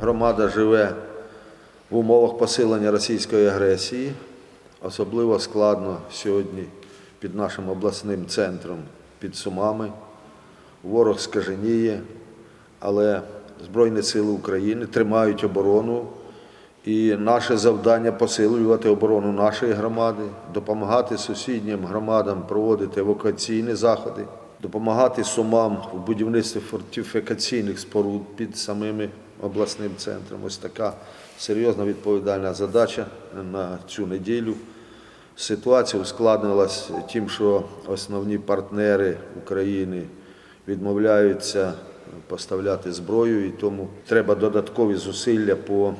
Громада живе в умовах посилення російської агресії. Особливо складно сьогодні під нашим обласним центром, під Сумами. Ворог скаженіє, але Збройні Сили України тримають оборону. І наше завдання посилювати оборону нашої громади, допомагати сусіднім громадам проводити евакуаційні заходи, допомагати сумам у будівництві фортифікаційних споруд під самими обласним центром. Ось така серйозна відповідальна задача на цю неділю. Ситуація ускладнилась тим, що основні партнери України відмовляються поставляти зброю, і тому треба додаткові зусилля по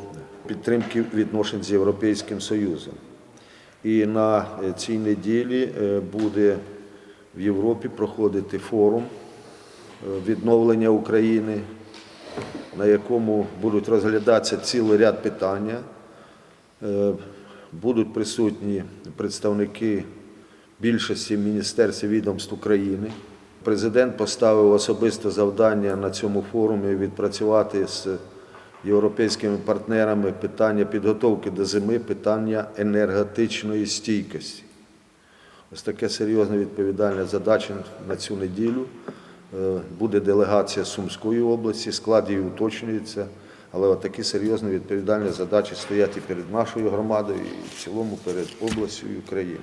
підтримці відношень з Європейським Союзом. І на цій неділі е, буде в Європі проходити форум е, відновлення України, на якому будуть розглядатися цілий ряд питання. Е, Будуть присутні представники більшості міністерств і відомств України. Президент поставив особисте завдання на цьому форумі відпрацювати з європейськими партнерами питання підготовки до зими, питання енергетичної стійкості. Ось таке серйозна відповідальна задача на цю неділю. Е, Буде делегація Сумської області, склад її уточнюється, але от такі серйозні відповідальні задачі стоять і перед нашою громадою, і в цілому перед областю і Україною.